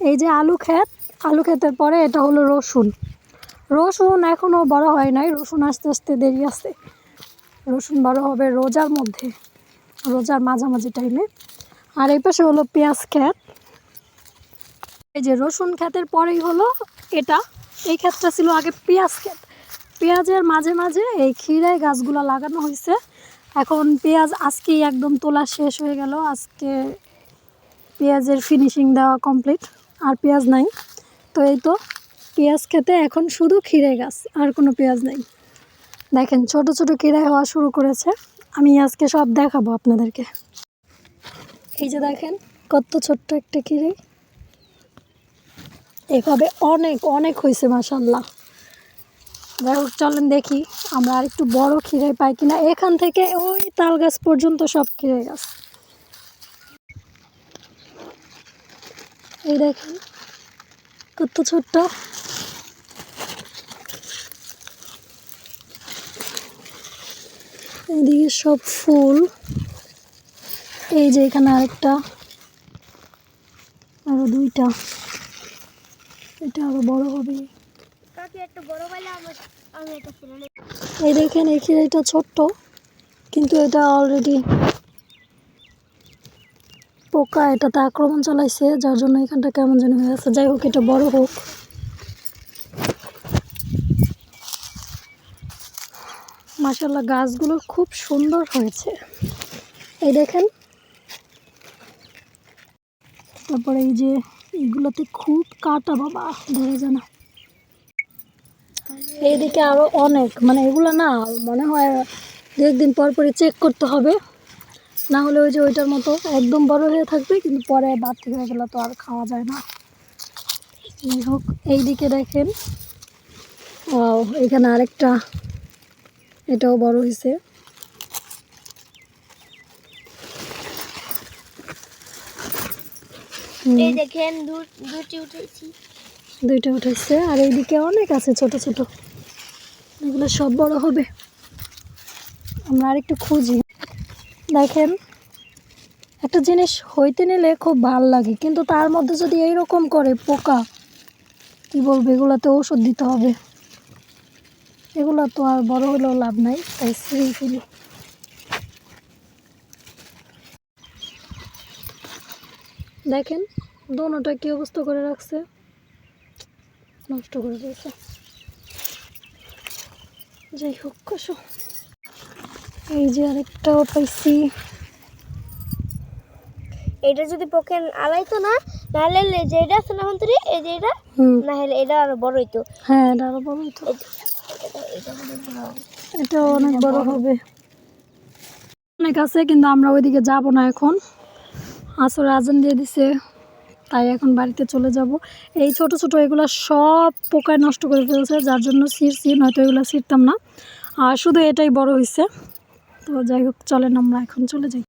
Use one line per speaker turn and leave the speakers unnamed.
এই যে আলু ক্ষেত, আলু ক্ষেতের পরে এটা হলো রসুন। রসুন এখনও বড় হয় নাই, রসুন আস্তে আস্তে দেরি আছে। রসুন বড় হবে রোজার মধ্যে, রোজার মাঝামাঝি টাইমে আর এই পাশে হলো পেঁয়াজ ক্ষেত। এই যে রসুন ক্ষেতের পরেই হলো এটা। এই ক্ষেতটা ছিল আগে পেঁয়াজ ক্ষেত। পেঁয়াজের মাঝে মাঝে এই ক্ষীরায় গাছগুলো লাগানো হয়েছে। এখন পেঁয়াজ আজকেই একদম তোলা শেষ হয়ে গেল। আজকে পেঁয়াজের ফিনিশিং দেওয়া কমপ্লিট আর পেঁয়াজ নাই। তো এই তো পেঁয়াজ খেতে এখন শুধু ক্ষীরে গাছ, আর কোনো পেঁয়াজ নাই। দেখেন, ছোট ছোট ক্ষীরে হওয়া শুরু করেছে। আমি আজকে সব দেখাবো আপনাদেরকে। এই যে দেখেন, কত ছোট্ট একটা ক্ষীরে। এভাবে অনেক অনেক হয়েছে মাসাল্লাহ যাই হোক, চলেন দেখি আমরা আর একটু বড় ক্ষীরে পাই কিনা। এখান থেকে ওই তাল গাছ পর্যন্ত সব ক্ষীরে গাছ। এই দেখেন কত ছোট্ট। এইদিকে সব ফুল। এই যে এখানে আরেকটা আরও দুইটা। এটা আরও বড় হবে। এই দেখেন এখানে এটা ছোট্ট কিন্তু এটা অলরেডি পোকা এটাতে আক্রমণ চালাইছে, যার জন্য এখানটা কেমন যেন হয়ে আছে। যাই হোক, এটা বড় হোক। মাসাল্লাহ গাছগুলো খুব সুন্দর হয়েছে। এই দেখেন। তারপরে এই যে, এগুলোতে খুব কাটা বাবা, ধরে যায় না। এইদিকে আরও অনেক মানে এগুলো না, মনে হয় দু একদিন পর পরে চেক করতে হবে। না হলে ওই যে ওইটার মতো একদম বড় হয়ে থাকবে কিন্তু পরে বাড়তি হয়ে গেলে তো আর খাওয়া যায় না। যাই হোক এইদিকে দেখেন। ও এখানে আরেকটা এটাও বড় হয়েছে
এই দেখেন দুটি উঠেছি
দুইটা উঠেছে আর এইদিকে অনেক আছে ছোট ছোট। এগুলো সব বড় হবে। আমরা আরেকটু খুঁজি। দেখেন, একটা জিনিস হইতে নিলে খুব ভালো লাগে, কিন্তু তার মধ্যে যদি এইরকম করে পোকা, কি বলব, এগুলোতে ওষুধ দিতে হবে। এগুলো তো আর বড় হলেও লাভ নাই, তাই ছিঁড়েই ফেলি দেখেন, দোনোটা কি অবস্থা করে রাখছে? নষ্ট করে দিয়েছে যাই হোক কষো এই যে আরেকটাও পাইছি।
এটা যদি পক্ষে আলাইতো না নাহলে লে- যেটা আছে না হন্তরি এই যে এটা
হুম।
নাহলে এটা আরও বড় হইতো।
হ্যাঁ এটা আরও বড় তো
এটা।
এটা অনেক বড় হবে। অনেক আছে কিন্তু আমরা ওইদিকে যাব না এখন। আসরে আজান দিয়ে দিছে তাই এখন বাড়িতে চলে যাব। এই ছোট ছোট এগুলো সব পোকায় নষ্ট করে ফেলছে যার জন্য ছিঁড়ছি নয়তো এগুলো ছিঁড়তাম না। আর শুধু এটাই বড় হয়েছে তো যাই হোক চলেন আমরা এখন চলে যাই।